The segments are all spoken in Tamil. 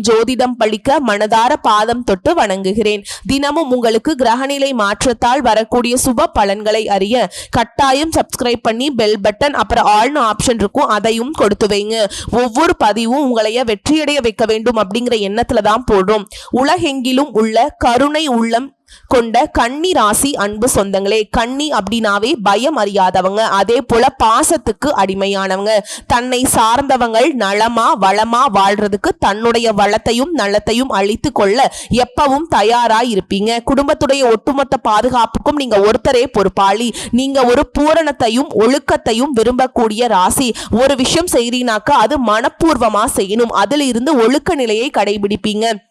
ஜோதிடம் பழிக்க மனதார பாதம் தொட்டு வணங்குகிறேன். தினமும் உங்களுக்கு கிரகநிலை மாற்றத்தால் வரக்கூடிய சுப பலன்களை அறிய கட்டாயம் சப்ஸ்கிரைப் பண்ணி பெல் பட்டன் அப்புறம் ஆல்னு ஆப்ஷன் இருக்கும் அதையும் கொடுத்து வைங்க. ஒவ்வொரு பதிவும் உங்களைய வெற்றியடைய வைக்க வேண்டும் அப்படிங்கிற எண்ணத்துல தான் போடுறோம். உலகெங்கிலும் உள்ள கருணை உள்ளம் கொண்ட கன்னி ராசி அன்பு சொந்தங்களே கன்னி அப்படின்னாவே பயம் அறியாதவங்க அதே போல பாசத்துக்கு அடிமையானவங்க. தன்னை சார்ந்தவங்கள் நலமா வளமா வாழ்றதுக்கு தன்னுடைய வளத்தையும் நலத்தையும் அழித்து கொள்ள எப்பவும் தயாரா இருப்பீங்க. குடும்பத்துடைய ஒட்டுமொத்த பாதுகாப்புக்கும் நீங்க ஒருத்தரே பொறுப்பாளி. நீங்க ஒரு பூரணத்தையும் ஒழுக்கத்தையும் விரும்பக்கூடிய ராசி. ஒரு விஷயம் செய்றீனாக்கா அது மனப்பூர்வமா செய்யணும். அதிலிருந்து ஒழுக்க நிலையை கடைபிடிப்பீங்க.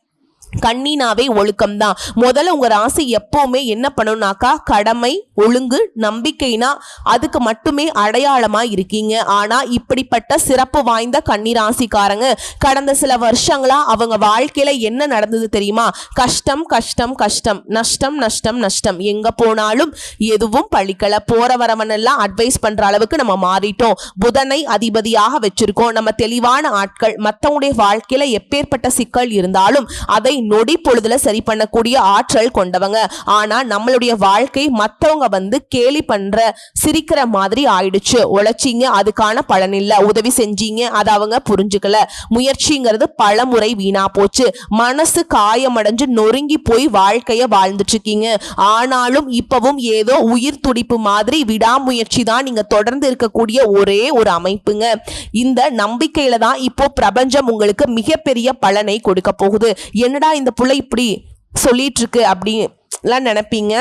கண்ணினாவே ஒழுக்கம்தான். முதல்ல உங்க ராசி எப்பவுமே என்ன பண்ணணும்னாக்கா கடமை ஒழுங்கு நம்பிக்கைனா அதுக்கு மட்டுமே அடையாளமா இருக்கீங்க. ஆனா இப்படிப்பட்ட சிறப்பு வாய்ந்த கன்னி ராசிக்காரங்க கடந்த சில வருஷங்களா அவங்க வாழ்க்கையில என்ன நடந்தது தெரியுமா? கஷ்டம் கஷ்டம் கஷ்டம். நஷ்டம் நஷ்டம் நஷ்டம். எங்க போனாலும் எதுவும் பழிக்கல. போற வரவனெல்லாம் அட்வைஸ் பண்ற அளவுக்கு நம்ம மாறிட்டோம். புதனை அதிபதியாக வச்சிருக்கோம். நம்ம தெளிவான ஆட்கள். மத்தவங்களுடைய வாழ்க்கையில எப்பேற்பட்ட சிக்கல் இருந்தாலும் அதை நொடி பொழுதுல சரி பண்ணக்கூடிய ஆற்றல் கொண்டவங்க. ஆனா நம்மளுடைய வாழ்க்கை மத்தவங்க வந்து கேலி பண்ற சிரிக்கிற மாதிரி ஆயிடுச்சு. உழைச்சிங்க அதுக்கான பலன் இல்ல. உதவி செஞ்சீங்க அதை அவங்க புரிஞ்சுக்கல. முயற்சிங்கிறது பல முறை வீணா போச்சு. மனசு காயமடைஞ்சு நொறுங்கி போய் வாழ்க்கைய வாழ்ந்துட்டு இருக்கீங்க ஆனாலும் இப்பவும் ஏதோ உயிர் துடிப்பு மாதிரி விடாமுயற்சி தான் நீங்க தொடர்ந்து இருக்கக்கூடிய ஒரே ஒரு அமைப்புங்க. இந்த நம்பிக்கையில தான் இப்போ பிரபஞ்சம் உங்களுக்கு மிகப்பெரிய பலனை கொடுக்க போகுது. என்னடா இந்த பிள்ளை இப்படி சொல்லிட்டு இருக்கு அப்படிலாம் நினைப்பீங்க?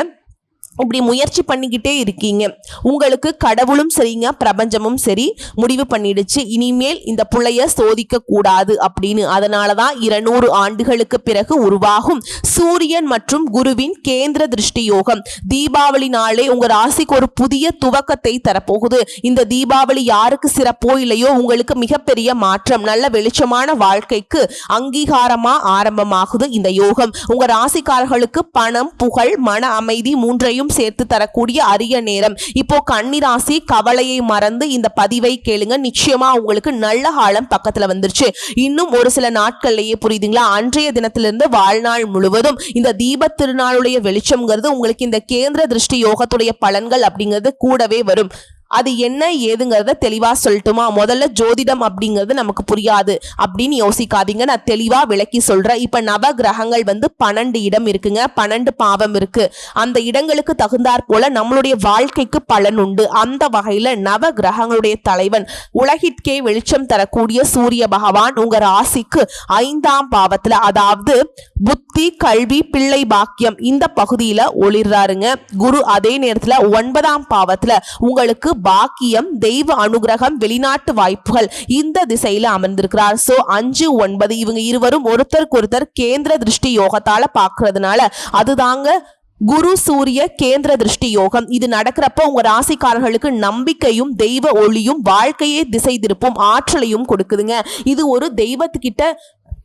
இப்படி முயற்சி பண்ணிக்கிட்டே இருக்கீங்க. உங்களுக்கு கடவுளும் சரிங்க பிரபஞ்சமும் சரி முடிவு பண்ணிடுச்சு. இனிமேல் இந்த புள்ளைய சோதிக்க கூடாது அப்படின்னு. அதனால தான் இருநூறு ஆண்டுகளுக்கு பிறகு உருவாகும் சூரியன் மற்றும் குருவின் கேந்திர திருஷ்டி யோகம். தீபாவளி நாளே உங்க ராசிக்கு ஒரு புதிய துவக்கத்தை தரப்போகுது. இந்த தீபாவளி யாருக்கு சிறப்போ இல்லையோ உங்களுக்கு மிகப்பெரிய மாற்றம் நல்ல வெளிச்சமான வாழ்க்கைக்கு அங்கீகாரமா ஆரம்பமாகுது இந்த யோகம். உங்க ராசிக்காரர்களுக்கு பணம் புகழ் மன அமைதி மூன்றையும் சேர்த்து தரக்கூடிய அரிய நேரம். இப்போ கன்னிராசி கவலையை மறந்து இந்த பதிவை கேளுங்க. நிச்சயமா உங்களுக்கு நல்ல காலம் பக்கத்துல வந்துருச்சு. இன்னும் ஒரு சில நாட்கள்லயே புரியுதுங்களா? அன்றைய தினத்திலிருந்து வாழ்நாள் முழுவதும் இந்த தீப திருநாளுடைய வெளிச்சம்ங்கிறது உங்களுக்கு இந்த கேந்திர திருஷ்டி யோகத்துடைய பலன்கள் அப்படிங்கிறது கூடவே வரும். அது என்ன ஏதுங்கிறத தெளிவா சொல்லட்டுமா? முதல்ல ஜோதிடம் அப்படிங்கிறது நமக்கு புரியாது. அப்படின்னு யோசிக்காதீங்க. நான் தெளிவா விளக்கி சொல்றேன். இப்ப நவ கிரகங்கள் வந்து பன்னெண்டு இடம் இருக்குங்க. பன்னெண்டு பாவம் இருக்கு. அந்த இடங்களுக்கு தகுந்தாற் போல நம்மளுடைய வாழ்க்கைக்கு பலன் உண்டு. அந்த வகையில நவ கிரகங்களுடைய தலைவன் உலகிற்கே வெளிச்சம் தரக்கூடிய சூரிய பகவான் உங்க ராசிக்கு ஐந்தாம் பாவத்துல அதாவது புத்தி கல்வி பிள்ளை பாக்கியம் இந்த பகுதியில ஒளிர்றாருங்க. குரு அதே நேரத்துல ஒன்பதாம் பாவத்துல உங்களுக்கு பாக்கியம் தெய்வ அனுகிரகம் வெளிநாட்டு வாய்ப்புகள் இந்த திசையில அமர்ந்திருக்கிறார். சோ அஞ்சு ஒன்பது இவங்க இருவரும் ஒருத்தருக்கு ஒருத்தர் கேந்திர திருஷ்டி யோகத்தால பாக்குறதுனால அதுதாங்க குரு சூரிய கேந்திர திருஷ்டி யோகம். இது நடக்கிறப்போ உங்க ராசிக்காரர்களுக்கு நம்பிக்கையும் தெய்வ ஒளியும் வாழ்க்கையே திசை திருப்பும் ஆற்றலையும் கொடுக்குதுங்க. இது ஒரு தெய்வத்துக்கிட்ட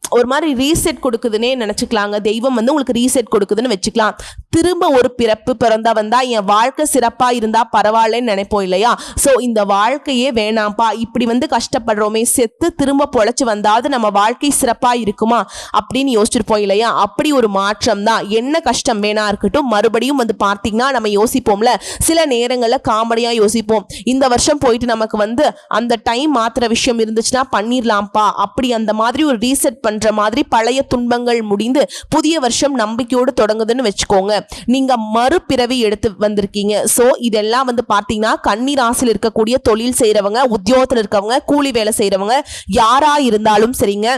ஒரு மாதிரி ரீசெட் கொடுக்குதுன்னே நினச்சிக்கலாங்க. தெய்வம் வந்து உங்களுக்கு ரீசெட் கொடுக்குதுன்னு வச்சுக்கலாம். திரும்ப ஒரு பிறப்பு பிறந்தா வந்தா என் வாழ்க்கை சிறப்பாக இருந்தால் பரவாயில்லன்னு நினைப்போம் இல்லையா? ஸோ இந்த வாழ்க்கையே வேணாம்ப்பா. இப்படி வந்து கஷ்டப்படுறோமே செத்து திரும்ப பொழைச்சி வந்தாவது நம்ம வாழ்க்கை சிறப்பாக இருக்குமா? அப்படின்னு யோசிச்சிருப்போம் இல்லையா? அப்படி ஒரு மாற்றம் தான். என்ன கஷ்டம் வேணா இருக்கட்டும் மறுபடியும் வந்து பார்த்தீங்கன்னா நம்ம யோசிப்போம்ல. சில நேரங்களில் காமெடியாக யோசிப்போம். இந்த வருஷம் போயிட்டு நமக்கு வந்து அந்த டைம் மாத்துற விஷயம் இருந்துச்சுன்னா பண்ணிடலாம்ப்பா அப்படி அந்த மாதிரி ஒரு ரீசெட் பண்ற மாதிரி பழைய துன்பங்கள் முடிந்து புதிய வருஷம் நம்பிக்கையோடு தொடங்குதுன்னு வச்சுக்கோங்க. நீங்க மறுபிறவி எடுத்து வந்திருக்கீங்க. சோ இதெல்லாம் வந்து பாத்தீங்கன்னா கன்னி ராசியில் இருக்கக்கூடிய தொழில் செய்யறவங்க உத்தியோகத்தில் இருக்கவங்க கூலி வேலை செய்யறவங்க யாரா இருந்தாலும் சரிங்க.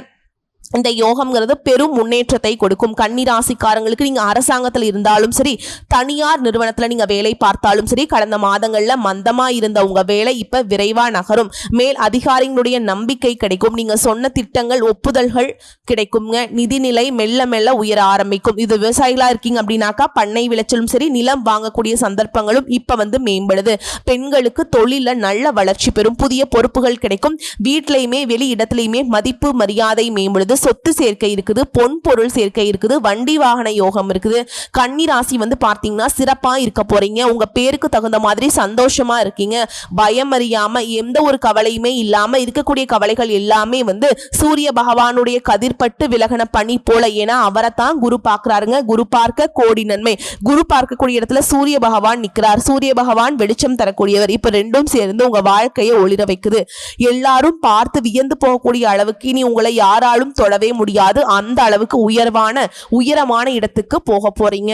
இந்த யோகம்ங்கிறது பெரும் முன்னேற்றத்தை கொடுக்கும். கன்னிராசிக்காரங்களுக்கு நீங்கள் அரசாங்கத்தில் இருந்தாலும் சரி தனியார் நிறுவனத்தில் நீங்கள் வேலை பார்த்தாலும் சரி கடந்த மாதங்களில் மந்தமாக இருந்த உங்கள் வேலை இப்போ விரைவாக நகரும். மேல் அதிகாரிகளுடைய நம்பிக்கை கிடைக்கும். நீங்கள் சொன்ன திட்டங்கள் ஒப்புதல்கள் கிடைக்குங்க நிதிநிலை மெல்ல மெல்ல உயர ஆரம்பிக்கும். இது விவசாயிகளாக இருக்கீங்க அப்படின்னாக்கா பண்ணை விளைச்சலும் சரி நிலம் வாங்கக்கூடிய சந்தர்ப்பங்களும் இப்போ வந்து மேம்படுது. பெண்களுக்கு தொழிலில் நல்ல வளர்ச்சி பெறும். புதிய பொறுப்புகள் கிடைக்கும். வீட்லயுமே வெளி இடத்துலையுமே மதிப்பு மரியாதை மேம்படுது. சொத்து சேர்க்கை இருக்குது பொன் பொருள் சேர்க்கை இருக்குது வண்டி வாகன யோகம் இருக்குது. கன்னி ராசி வந்து பார்த்தீங்கன்னா சிறப்பாக இருக்க போறீங்க. உங்க பேருக்கு தகுந்த மாதிரி சந்தோஷமா இருக்கீங்க. பயம் அறியாம எந்த ஒரு கவலையுமே இல்லாம இருக்கக்கூடிய கவலைகள் எல்லாமே வந்து சூரிய பகவானுடைய கதிர்பட்டு விலகன பணி போல. ஏன்னா அவரை தான் குரு பார்க்குறாருங்க. குரு பார்க்க கோடி நன்மை. குரு பார்க்கக்கூடிய இடத்துல சூரிய பகவான் நிற்கிறார் சூரிய பகவான் வெளிச்சம் தரக்கூடியவர். இப்ப ரெண்டும் சேர்ந்து உங்க வாழ்க்கையை ஒளிர வைக்குது. எல்லாரும் பார்த்து வியந்து போகக்கூடிய அளவுக்கு இனி உங்களை யாராலும் தொடவே முடியாது. அந்த அளவுக்கு உயர்வான உயரமான இடத்துக்கு போக போறீங்க.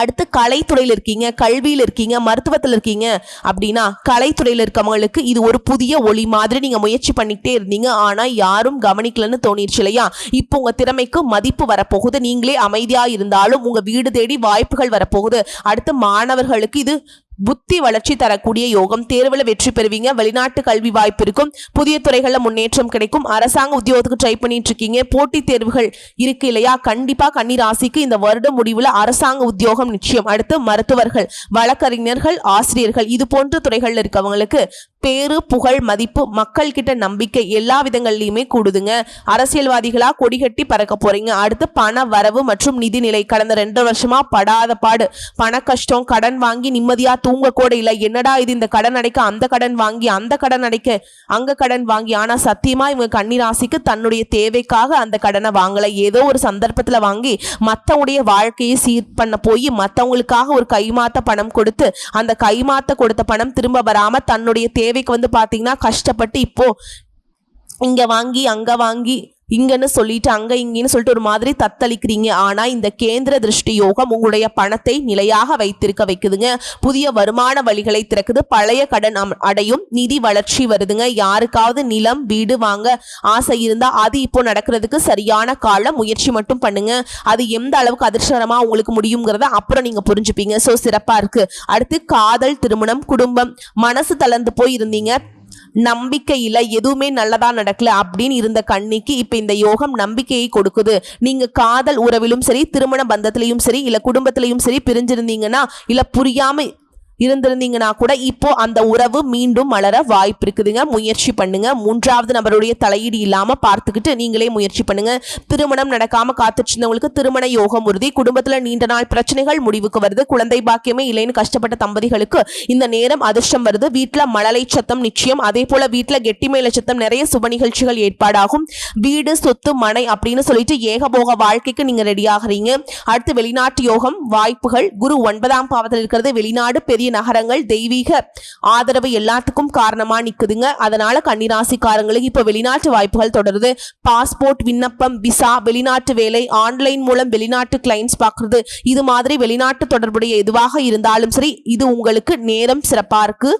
அடுத்து கலைத்துறையில் இருக்கீங்க கல்வியில் இருக்கீங்க மருத்துவத்தில் இருக்கீங்க அப்படின்னா கலைத்துறையில் இருக்கவங்களுக்கு இது ஒரு புதிய ஒளி மாதிரி நீங்கள் முயற்சி பண்ணிக்கிட்டே இருந்தீங்க. ஆனால் யாரும் கவனிக்கலன்னு தோணிருச்சு இல்லையா? இப்போ உங்கள் திறமைக்கு மதிப்பு வரப்போகுது. நீங்களே அமைதியாக இருந்தாலும் உங்கள் வீடு தேடி வாய்ப்புகள் வரப்போகுது. அடுத்து மாணவர்களுக்கு இது புத்தி வளர்ச்சி தரக்கூடிய யோகம். தேர்வில் வெற்றி பெறுவீங்க. வெளிநாட்டு கல்வி வாய்ப்பு இருக்கும். புதிய துறைகளில் முன்னேற்றம் கிடைக்கும். அரசாங்க உத்தியோகத்துக்கு ட்ரை பண்ணிட்டு இருக்கீங்க போட்டித் தேர்வுகள் இருக்கு இல்லையா? கண்டிப்பா கன்னி ராசிக்கு இந்த வருடம் முடிவில் அரசாங்க உத்தியோகம் நிச்சயம். அடுத்து மருத்துவர்கள் வழக்கறிஞர்கள் ஆசிரியர்கள் இது போன்ற துறைகளில் இருக்கவங்களுக்கு பேரு புகழ் மதிப்பு மக்கள் கிட்ட நம்பிக்கை எல்லா விதங்கள்லையுமே கூடுதுங்க. அரசியல்வாதிகளா கொடிகட்டி பறக்க போறீங்க. அடுத்து பண வரவு மற்றும் நிதிநிலை. கடந்த ரெண்டு வருஷமா படாத பாடு. பண கஷ்டம் கடன் வாங்கி நிம்மதியா தூங்க கூட இல்லை. என்னடா இது இந்த கடன் அடைக்க அந்த கடன் வாங்கி அந்த கடன் அடைக்க அங்க கடன் வாங்கி. ஆனா சத்தியமா இவங்க கன்னிராசிக்கு தன்னுடைய தேவைக்காக அந்த கடனை வாங்கல. ஏதோ ஒரு சந்தர்ப்பத்துல வாங்கி மத்தவங்களுடைய வாழ்க்கையை சீர் பண்ண போய் மத்தவங்களுக்காக ஒரு கைமாத்த பணம் கொடுத்து அந்த கைமாத்த கொடுத்த பணம் திரும்ப வராம தன்னுடைய தேவைக்கு வந்து பாத்தீங்கன்னா கஷ்டப்பட்டு இப்போ இங்க வாங்கி அங்க வாங்கி இங்கன்னு சொல்லிட்டு அங்க இங்கன்னு சொல்லிட்டு ஒரு மாதிரி தத்தளிக்கிறீங்க. ஆனா இந்த கேந்திர திருஷ்டி யோகம் உங்களுடைய பணத்தை நிலையாக வைத்திருக்க வைக்குதுங்க. புதிய வருமான வழிகளை திறக்குது. பழைய கடன் அம்- அடையும். நிதி வளர்ச்சி வருதுங்க. யாருக்காவது நிலம் வீடு வாங்க ஆசை இருந்தா அது இப்போ நடக்கிறதுக்கு சரியான காலம் முயற்சி மட்டும் பண்ணுங்க. அது எந்த அளவுக்கு அதிர்ஷ்டமா உங்களுக்கு முடியுங்கிறத அப்புறம் நீங்க புரிஞ்சுப்பீங்க. சோ சிறப்பா இருக்கு. அடுத்து காதல் திருமணம் குடும்பம். மனசு தளர்ந்து போய் இருந்தீங்க நம்பிக்கையில எதுவுமே நல்லதா நடக்கல அப்படின்னு இருந்த கண்ணிக்கு இப்ப இந்த யோகம் நம்பிக்கையை கொடுக்குது. நீங்க காதல் உறவிலும் சரி திருமண பந்தத்திலையும் சரி இல்ல குடும்பத்திலையும் சரி பிரிஞ்சிருந்தீங்கன்னா இல்ல புரியாம இருந்திருந்தீங்கன்னா கூட இப்போ அந்த உறவு மீண்டும் மலர வாய்ப்பு இருக்குதுங்க. முயற்சி பண்ணுங்க. மூன்றாவது நபருடைய தலையீடு இல்லாம பார்த்துக்கிட்டு நீங்களே முயற்சி பண்ணுங்க. திருமணம் நடக்காம காத்துட்டு இருந்தவங்களுக்கு திருமண யோகம் உறுதி குடும்பத்துல நீண்ட நாள் பிரச்சனைகள் முடிவுக்கு வருது குழந்தை பாக்கியமே இல்லைன்னு கஷ்டப்பட்ட தம்பதிகளுக்கு இந்த நேரம் அதிர்ஷ்டம் வருது. வீட்டுல மழலை சத்தம் நிச்சயம். அதே போல வீட்டுல கெட்டி மேல சத்தம் நிறைய சுப நிகழ்ச்சிகள் ஏற்பாடாகும். வீடு சொத்து மனை அப்படின்னு சொல்லிட்டு ஏகபோக வாழ்க்கைக்கு நீங்க ரெடி ஆகிறீங்க. அடுத்து வெளிநாட்டு யோகம் வாய்ப்புகள். குரு ஒன்பதாம் பாவத்தில் இருக்கிறது. வெளிநாடு பெரிய நகரங்கள் தெய்வீக ஆதரவு எல்லாத்துக்கும் காரணமா நிக்குதுங்க. அதனால கன்னிராசிக்காரங்களுக்கு இப்ப வெளிநாட்டு வாய்ப்புகள் தொடருது. பாஸ்போர்ட் விண்ணப்பம் விசா வெளிநாட்டு வேலை ஆன்லைன் மூலம் வெளிநாட்டு கிளைண்ட்ஸ் பார்க்கறது இது மாதிரி வெளிநாட்டு தொடர்புடைய எதுவாக இருந்தாலும் சரி இது உங்களுக்கு நேரம் சிறப்பா இருக்கு.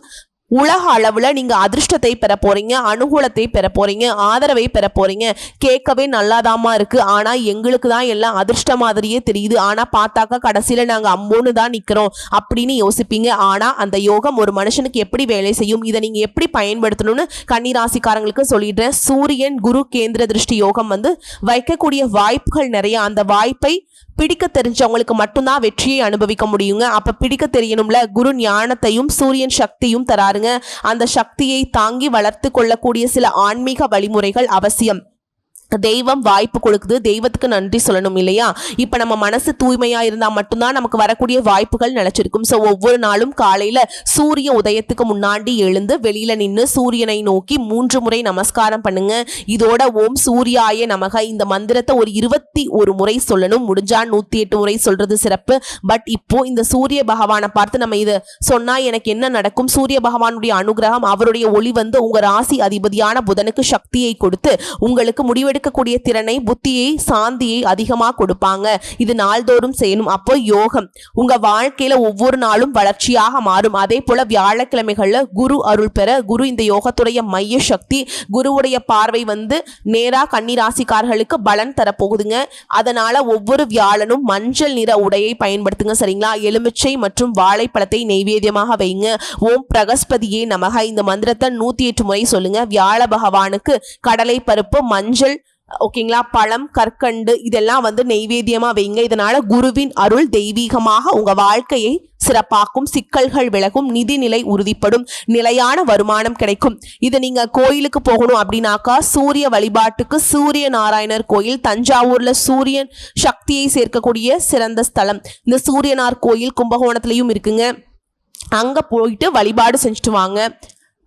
உலக அளவில் நீங்கள் அதிர்ஷ்டத்தை பெற போகிறீங்க அனுகூலத்தை பெற போகிறீங்க ஆதரவை பெற போகிறீங்க கேட்கவே நல்லாதாமா இருக்குது ஆனால் எங்களுக்கு தான் எல்லாம் அதிர்ஷ்ட மாதிரியே தெரியுது. ஆனால் பார்த்தாக்கா கடைசியில் நாங்கள் அம்போன்னு தான் நிற்கிறோம் அப்படின்னு யோசிப்பீங்க. ஆனால் அந்த யோகம் ஒரு மனுஷனுக்கு எப்படி வேலை செய்யும்? இதை நீங்கள் எப்படி பயன்படுத்தணும்னு கன்னிராசிக்காரங்களுக்கு சொல்லிடுறேன். சூரியன் குரு கேந்திர திருஷ்டி யோகம் வந்து வைக்கக்கூடிய வாய்ப்புகள் நிறைய. அந்த வாய்ப்பை பிடிக்க தெரிஞ்சவங்களுக்கு மட்டும்தான் வெற்றியை அனுபவிக்க முடியுங்க. அப்போ பிடிக்க தெரியணும்ல குரு ஞானத்தையும் சூரியன் சக்தியும் தராருங்க. அந்த சக்தியை தாங்கி வளர்த்து கொள்ளக்கூடிய சில ஆன்மீக வழிமுறைகள் அவசியம். தெய்வம் வாய்ப்பு கொடுக்குது. தெய்வத்துக்கு நன்றி சொல்லணும் இல்லையா? இப்போ நம்ம மனசு தூய்மையாக இருந்தால் மட்டும்தான் நமக்கு வரக்கூடிய வாய்ப்புகள் நிலைச்சிருக்கும். ஸோ ஒவ்வொரு நாளும் காலையில் சூரிய உதயத்துக்கு முன்னாடி எழுந்து வெளியில் நின்று சூரியனை நோக்கி மூன்று முறை நமஸ்காரம் பண்ணுங்க. இதோட ஓம் சூர்யாய நமக. இந்த மந்திரத்தை ஒரு இருபத்தி ஒரு முறை சொல்லணும். முடிஞ்சா நூற்றி எட்டு முறை சொல்றது சிறப்பு. பட் இப்போ இந்த சூரிய பகவானை பார்த்து நம்ம இதை சொன்னால் எனக்கு என்ன நடக்கும்? சூரிய பகவானுடைய அனுகிரகம் அவருடைய ஒளி வந்து உங்கள் ராசி அதிபதியான புதனுக்கு சக்தியை கொடுத்து உங்களுக்கு முடிவெடுக்க எடுக்கக்கூடிய திறனை புத்தியை சாந்தியை அதிகமாக கொடுப்பாங்க. இது நாள்தோறும் செய்யணும். அப்போ யோகம். உங்க வாழ்க்கையில ஒவ்வொரு நாளும் வளர்ச்சியாக மாறும். அதே போல வியாழக்கிழமைகள்ல குரு அருள் பெற குரு இந்த யோகத்துடைய மைய சக்தி குருவுடைய பார்வை வந்து நேரா கன்னிராசிக்காரர்களுக்கு பலன் தரப்போகுதுங்க. அதனால ஒவ்வொரு வியாழனும் மஞ்சள் நிற உடையை பயன்படுத்துங்க சரிங்களா? எலுமிச்சை மற்றும் வாழைப்பழத்தை நெய்வேத்தியமாக வைங்க. ஓம் பிரகஸ்பதியே நமக. இந்த மந்திரத்தை நூத்தி எட்டு முறை சொல்லுங்க. வியாழ பகவானுக்கு கடலை பருப்பு மஞ்சள் ஓகேங்களா பழம் கற்கண்டு இதெல்லாம் வந்து நெய்வேத்தியமாக வைங்க இதனால் குருவின் அருள் தெய்வீகமாக உங்கள் வாழ்க்கையை சிறப்பாக்கும் சிக்கல்கள் விலகும் நிதிநிலை உறுதிப்படும் நிலையான வருமானம் கிடைக்கும். இது நீங்க கோயிலுக்கு போகணும் அப்படின்னாக்கா சூரிய வழிபாட்டுக்கு சூரிய நாராயணர் கோயில் தஞ்சாவூர்ல சூரியன் சக்தியை சேர்க்கக்கூடிய சிறந்த ஸ்தலம். இந்த சூரியனார் கோயில் கும்பகோணத்துலேயும் இருக்குங்க. அங்க போயிட்டு வழிபாடு செஞ்சுட்டு வாங்க.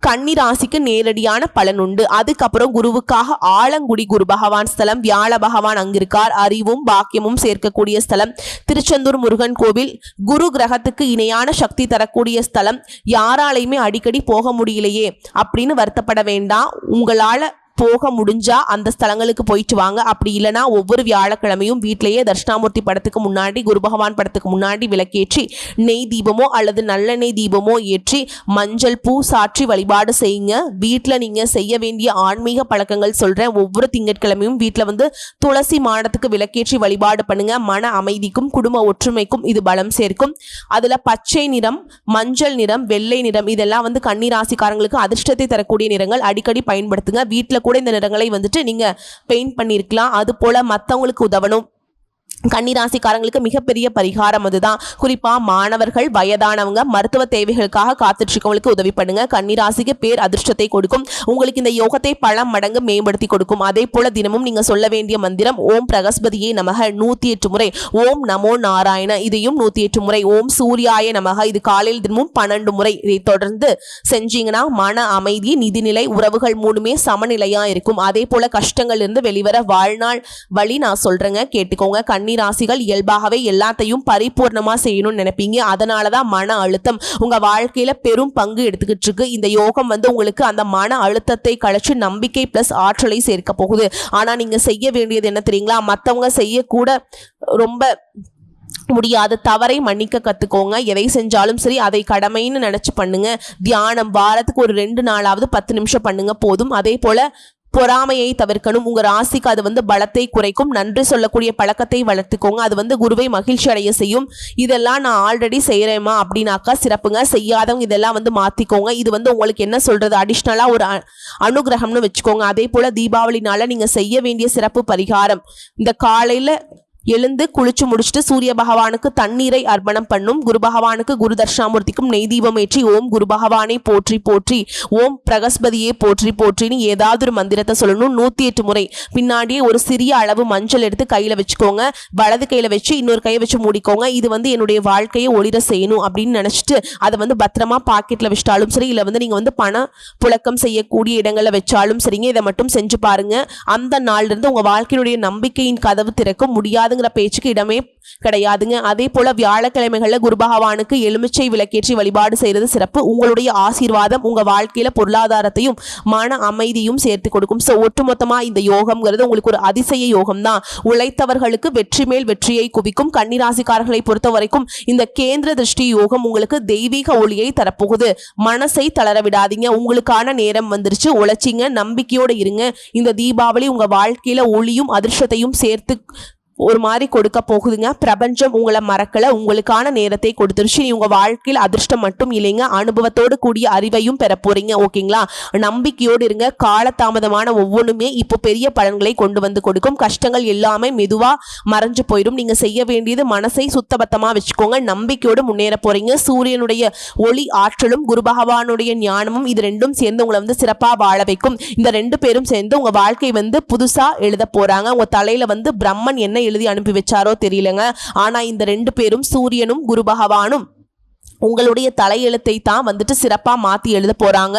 கன்னிராசிக்கு நேரடியான பலன் உண்டு. அதுக்கப்புறம் குருவுக்காக ஆலங்குடி குரு பகவான் ஸ்தலம் வியாழ பகவான் அங்கிருக்கார். அறிவும் பாக்கியமும் சேர்க்கக்கூடிய ஸ்தலம். திருச்செந்தூர் முருகன் கோவில் குரு கிரகத்துக்கு இணையான சக்தி தரக்கூடிய ஸ்தலம். யாராலையுமே அடிக்கடி போக முடியலையே அப்படின்னு வருத்தப்பட வேண்டாம். உங்களால் போக முடிஞ்சா அந்த ஸ்தலங்களுக்கு போயிட்டு வாங்க. அப்படி இல்லைனா ஒவ்வொரு வியாழக்கிழமையும் வீட்டிலேயே தர்ஷ்ணாமூர்த்தி படத்துக்கு முன்னாடி குரு பகவான் படத்துக்கு முன்னாடி விளக்கேற்றி நெய் தீபமோ அல்லது நல்லெண்ணெய் தீபமோ ஏற்றி மஞ்சள் பூ சாற்றி வழிபாடு செய்யுங்க. வீட்டில் நீங்கள் செய்ய வேண்டிய ஆன்மீக பழக்கங்கள் சொல்கிறேன் ஒவ்வொரு திங்கட்கிழமையும் வீட்டில் வந்து துளசி மாடத்துக்கு விளக்கேற்றி வழிபாடு பண்ணுங்க. மன அமைதிக்கும் குடும்ப ஒற்றுமைக்கும் இது பலம் சேர்க்கும். அதில் பச்சை நிறம் மஞ்சள் நிறம் வெள்ளை நிறம் இதெல்லாம் வந்து கண்ணீராசிக்காரங்களுக்கு அதிர்ஷ்டத்தை தரக்கூடிய நிறங்கள் அடிக்கடி பயன்படுத்துங்க. வீட்டில் கூட இந்த நிறங்களை வந்துட்டு நீங்கள் பெயிண்ட் பண்ணியிருக்கலாம் அது போல் மற்றவங்களுக்கு உதவணும். கன்னிராசிக்காரங்களுக்கு மிகப்பெரிய பரிகாரம் அதுதான். குறிப்பா மாணவர்கள் வயதானவங்க மருத்துவ தேவைகளுக்காக காத்துட்டு இருக்கவங்களுக்கு உதவி பண்ணுங்க. கன்னிராசிக்கு பேர் அதிர்ஷ்டத்தை கொடுக்கும். உங்களுக்கு இந்த யோகத்தை பல மடங்கு மேம்படுத்தி கொடுக்கும். அதே போல தினமும் நீங்க சொல்ல வேண்டிய மந்திரம் ஓம் பிரகஸ்பதியே நமக நூத்தி எட்டு முறை ஓம் நமோ நாராயண இதையும் நூத்தி எட்டு முறை ஓம் சூர்யாய நமக இது காலையில் தினமும் பன்னெண்டு முறை இதை தொடர்ந்து செஞ்சீங்கன்னா மன அமைதி நிதிநிலை உறவுகள் மூணுமே சமநிலையா இருக்கும். அதே போல கஷ்டங்கள் இருந்து வெளிவர வாழ்நாள் வழி நான் சொல்றேங்க கேட்டுக்கோங்க. கண்ணீர் ராசிகள் இயல்பாகவே எல்லாத்தையும் பரிபூர்ணமாக செய்யணும்னு நினைப்பீங்க. அதனால தான் மன அழுத்தம் உங்கள் வாழ்க்கையில் பெரும் பங்கு எடுத்துக்கிட்டு இருக்கு. இந்த யோகம் வந்து உங்களுக்கு அந்த மன அழுத்தத்தை கழிச்சு நம்பிக்கை ப்ளஸ் ஆற்றலை சேர்க்க போகுது. ஆனால் நீங்கள் செய்ய வேண்டியது என்ன தெரியுங்களா? மற்றவங்க செய்யக்கூட ரொம்ப முடியாத. தவறை மன்னிக்க கற்றுக்கோங்க எதை செஞ்சாலும் சரி அதை கடமைன்னு நினச்சி பண்ணுங்க. தியானம் வாரத்துக்கு ஒரு ரெண்டு நாளாவது பத்து நிமிஷம் பண்ணுங்க. போதும். அதே போல் பொறாமையை தவிர்க்கணும். உங்க ராசிக்கு அது வந்து பலத்தை குறைக்கும். நன்றி சொல்லக்கூடிய பழக்கத்தை வளர்த்துக்கோங்க. அது வந்து குருவை மகிழ்ச்சி அடைய செய்யும். இதெல்லாம் நான் ஆல்ரெடி செய்கிறேமா அப்படின்னாக்கா சிறப்புங்க. செய்யாதவங்க இதெல்லாம் வந்து மாற்றிக்கோங்க இது வந்து உங்களுக்கு என்ன சொல்கிறது அடிஷ்னலாக ஒரு அ- அனுகிரகம்னு வச்சுக்கோங்க. அதே போல் தீபாவளினால நீங்கள் செய்ய வேண்டிய சிறப்பு பரிகாரம். இந்த காலையில் எழுந்து குளிச்சு முடிச்சுட்டு சூரிய பகவானுக்கு தண்ணீரை அர்ப்பணம் பண்ணும். குரு பகவானுக்கு குரு தர்ஷாமூர்த்திக்கும் நெய் தீபம் ஏற்றி ஓம் குரு பகவானை போற்றி போற்றி. ஓம் பிரகஸ்பதியே போற்றி போற்றின்னு ஏதாவது ஒரு மந்திரத்தை சொல்லணும். நூத்தி எட்டு முறை. பின்னாடியே ஒரு சிறிய அளவு மஞ்சள் எடுத்து கையில வச்சுக்கோங்க. வலது கையில வச்சு இன்னொரு கையை வச்சு மூடிக்கோங்க. இது வந்து என்னுடைய வாழ்க்கையை ஒளிர செய்யணும் அப்படின்னு நினைச்சிட்டு அதை வந்து பத்திரமா பாக்கெட்ல வச்சிட்டாலும் சரி இல்ல வந்து நீங்க வந்து பண புழக்கம் செய்யக்கூடிய இடங்கள்ல வச்சாலும் சரிங்க. இதை மட்டும் செஞ்சு பாருங்க. அந்த நாள்ல இருந்து உங்க வாழ்க்கையினுடைய நம்பிக்கையின் கதவு திறக்கும் கூடாதுங்கிற பேச்சுக்கு இடமே கிடையாதுங்க. அதே போல வியாழக்கிழமைகளில் குரு பகவானுக்கு எலுமிச்சை விளக்கேற்றி வழிபாடு செய்யறது சிறப்பு. உங்களுடைய ஆசீர்வாதம் உங்க வாழ்க்கையில பொருளாதாரத்தையும் மன அமைதியும் சேர்த்து கொடுக்கும். ஸோ ஒட்டுமொத்தமா இந்த யோகம்ங்கிறது உங்களுக்கு ஒரு அதிசய யோகம் தான் உழைத்தவர்களுக்கு வெற்றி மேல் வெற்றியை குவிக்கும். கன்னிராசிக்காரர்களை பொறுத்த வரைக்கும் இந்த கேந்திர திருஷ்டி யோகம் உங்களுக்கு தெய்வீக ஒளியை தரப்போகுது. மனசை தளர விடாதீங்க. உங்களுக்கான நேரம் வந்துருச்சு. உழைச்சிங்க. நம்பிக்கையோட இருங்க. இந்த தீபாவளி உங்க வாழ்க்கையில ஒளியும் அதிர்ஷ்டத்தையும் சேர்த்து ஒரு மாதிரி கொடுக்க போகுதுங்க. பிரபஞ்சம் உங்களை மறக்கல. உங்களுக்கான நேரத்தை கொடுத்துருச்சு நீ உங்க வாழ்க்கையில் அதிர்ஷ்டம் மட்டும் இல்லைங்க. அனுபவத்தோடு கூடிய அறிவையும் பெற போறீங்க. ஓகேங்களா? நம்பிக்கையோடு இருங்க. காலதாமதமான ஒவ்வொன்றுமே இப்போ பெரிய பலன்களை கொண்டு வந்து கொடுக்கும். கஷ்டங்கள் எல்லாமே மெதுவா மறைஞ்சு போயிடும். நீங்க செய்ய வேண்டியது மனசை சுத்தபத்தமா வச்சுக்கோங்க. நம்பிக்கையோடு முன்னேற போறீங்க. சூரியனுடைய ஒளி ஆற்றலும் குரு பகவானுடைய ஞானமும் இது ரெண்டும் சேர்ந்து உங்களை வந்து சிறப்பா வாழ வைக்கும். இந்த ரெண்டு பேரும் சேர்ந்து உங்க வாழ்க்கை வந்து புதுசா எழுத போறாங்க. உங்க தலையில வந்து பிரம்மன் என்ன எழுதி அனுப்பி வச்சாரோ தெரியலங்க. ஆனா இந்த ரெண்டு பேரும் சூரியனும் குரு பகவானும் உங்களுடைய தலையெழுத்தை தான் வந்துட்டு சிறப்பாக மாற்றி எழுத போகிறாங்க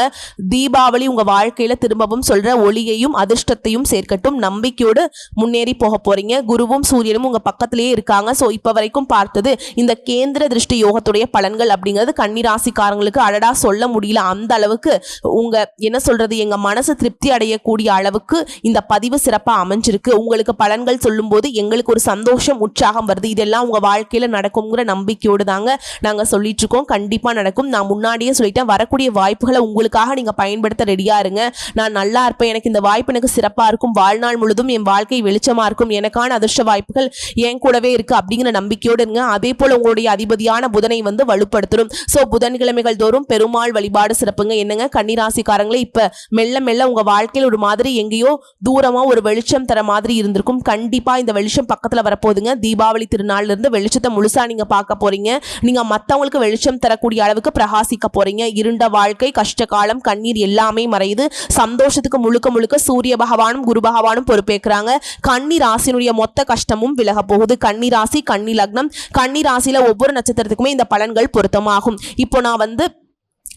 தீபாவளி உங்கள் வாழ்க்கையில் திரும்பவும் சொல்கிற ஒளியையும் அதிர்ஷ்டத்தையும் சேர்க்கட்டும். நம்பிக்கையோடு முன்னேறி போக போகிறீங்க குருவும் சூரியனும் உங்கள் பக்கத்திலேயே இருக்காங்க. ஸோ இப்போ வரைக்கும் பார்த்தது இந்த கேந்திர திருஷ்டி யோகத்துடைய பலன்கள் அப்படிங்கிறது கன்னிராசிக்காரங்களுக்கு அடடா சொல்ல முடியல. அந்த அளவுக்கு உங்கள் என்ன சொல்கிறது எங்கள் மனசு திருப்தி அடையக்கூடிய அளவுக்கு இந்த பதிவு சிறப்பாக அமைஞ்சிருக்கு. உங்களுக்கு பலன்கள் சொல்லும்போது எங்களுக்கு ஒரு சந்தோஷம் உற்சாகம் வருது. இதெல்லாம் உங்கள் வாழ்க்கையில் நடக்குங்கிற நம்பிக்கையோடு தாங்க நாங்கள் சொல்லிட்டு வச்சுக்கோம் கண்டிப்பாக நடக்கும். நான் முன்னாடியே சொல்லிட்டேன். வரக்கூடிய வாய்ப்புகளை உங்களுக்காக நீங்கள் பயன்படுத்த ரெடியாக இருங்க. நான் நல்லா இருப்பேன். எனக்கு இந்த வாய்ப்பு எனக்கு சிறப்பாக இருக்கும். வாழ்நாள் முழுதும் என் வாழ்க்கை வெளிச்சமாக இருக்கும். எனக்கான அதிர்ஷ்ட வாய்ப்புகள் என் கூடவே இருக்குது அப்படிங்கிற நம்பிக்கையோடு இருங்க. அதே போல் உங்களுடைய அதிபதியான புதனை வந்து வலுப்படுத்தணும். ஸோ புதன்கிழமைகள் தோறும் பெருமாள் வழிபாடு சிறப்புங்க. என்னங்க? கன்னிராசிக்காரங்களே இப்போ மெல்ல மெல்ல உங்கள் வாழ்க்கையில் ஒரு மாதிரி எங்கேயோ தூரமாக ஒரு வெளிச்சம் தர மாதிரி இருந்திருக்கும். கண்டிப்பாக இந்த வெளிச்சம் பக்கத்தில் வரப்போகுதுங்க. தீபாவளி திருநாள்ல இருந்து வெளிச்சத்தை முழுசாக நீங்கள் பார்க்க போறீங்க. நீங்கள் மற்றவங்களுக்கு வெளிச்சம் தரக்கூடிய அளவுக்கு பிரகாசிக்க போறீங்க. இருண்ட வாழ்க்கை கஷ்ட காலம் கண்ணீர் எல்லாமே மறையுது. சந்தோஷத்துக்கு முழுக்க முழுக்க சூரிய பகவானும் குரு பகவானும் பொறுப்பேற்கிறாங்க. கன்னி ராசினுடைய மொத்த கஷ்டமும் விலக போகுது. கன்னி ராசி கன்னி லக்னம். கன்னி ராசியில ஒவ்வொரு நட்சத்திரத்துக்குமே இந்த பலன்கள் பொருத்தமாகும். இப்போ நான் வந்து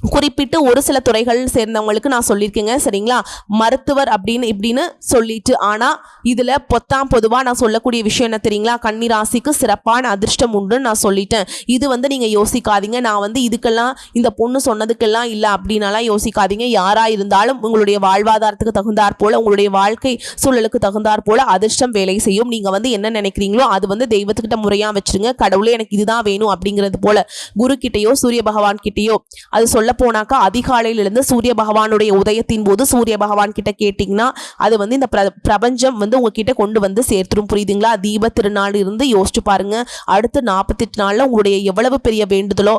குறிப்பிட்டு ஒரு சில துறைகள் சேர்ந்தவங்களுக்கு நான் சொல்லியிருக்கேங்க சரிங்களா? மருத்துவர் அப்படின்னு இப்படின்னு சொல்லிட்டு ஆனால் இதில் பொத்தாம் பொதுவாக நான் சொல்லக்கூடிய விஷயம் என்ன தெரியுங்களா? கன்னிராசிக்கு சிறப்பான அதிர்ஷ்டம் உண்டுன்னு நான் சொல்லிட்டேன். இது வந்து நீங்கள் யோசிக்காதீங்க. நான் வந்து இதுக்கெல்லாம் இந்த பொண்ணு சொன்னதுக்கெல்லாம் இல்லை அப்படின்னாலாம் யோசிக்காதீங்க. யாராக இருந்தாலும் உங்களுடைய வாழ்வாதாரத்துக்கு தகுந்தாற் போல் உங்களுடைய வாழ்க்கை சூழலுக்கு தகுந்தாற் போல் அதிர்ஷ்டம் வேலை செய்யும். நீங்கள் வந்து என்ன நினைக்கிறீங்களோ அது வந்து தெய்வத்துக்கிட்ட முறையாக வச்சுருங்க. கடவுளே எனக்கு இதுதான் வேணும் அப்படிங்கிறது போல குரு கிட்டேயோ சூரிய பகவான் கிட்டேயோ அது சொல்ல போனாக்கா அதிகாலையில இருந்து சூரிய பகவானுடைய உதயத்தின் போது சூரிய பகவான் கிட்ட கேட்டிங்கன்னா அது வந்து இந்த பிர பிரபஞ்சம் வந்து உங்ககிட்ட கொண்டு வந்து சேர்த்துரும். புரியுதுங்களா? தீப திருநாள் இருந்து யோசிச்சு பாருங்க. அடுத்து நாற்பத்தெட்டு நாளில் உங்களுடைய எவ்வளவு பெரிய வேண்டுதலோ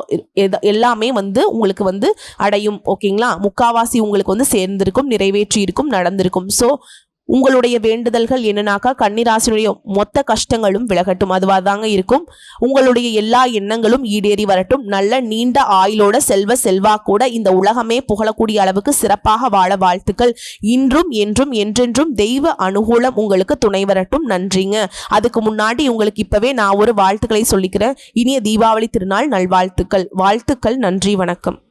எல்லாமே வந்து உங்களுக்கு வந்து அடையும். ஓகேங்களா? முக்காவாசி உங்களுக்கு வந்து சேர்ந்திருக்கும் நிறைவேற்றி இருக்கும் நடந்திருக்கும். ஸோ உங்களுடைய வேண்டுதல்கள் என்னன்னாக்கா கன்னிராசினுடைய மொத்த கஷ்டங்களும் விலகட்டும். அதுவாக தாங்க இருக்கும். உங்களுடைய எல்லா எண்ணங்களும் ஈடேறி வரட்டும். நல்ல நீண்ட ஆயுளோட செல்வ செல்வாக்கூட இந்த உலகமே புகழக்கூடிய அளவுக்கு சிறப்பாக வாழ வாழ்த்துக்கள். இன்றும் என்றும் என்றென்றும் தெய்வ அனுகூலம் உங்களுக்கு துணை வரட்டும். நன்றிங்க. அதுக்கு முன்னாடி உங்களுக்கு இப்பவே நான் ஒரு வாழ்த்துக்களை சொல்லிக்கிறேன். இனிய தீபாவளி திருநாள் நல்வாழ்த்துக்கள். வாழ்த்துக்கள். நன்றி. வணக்கம்.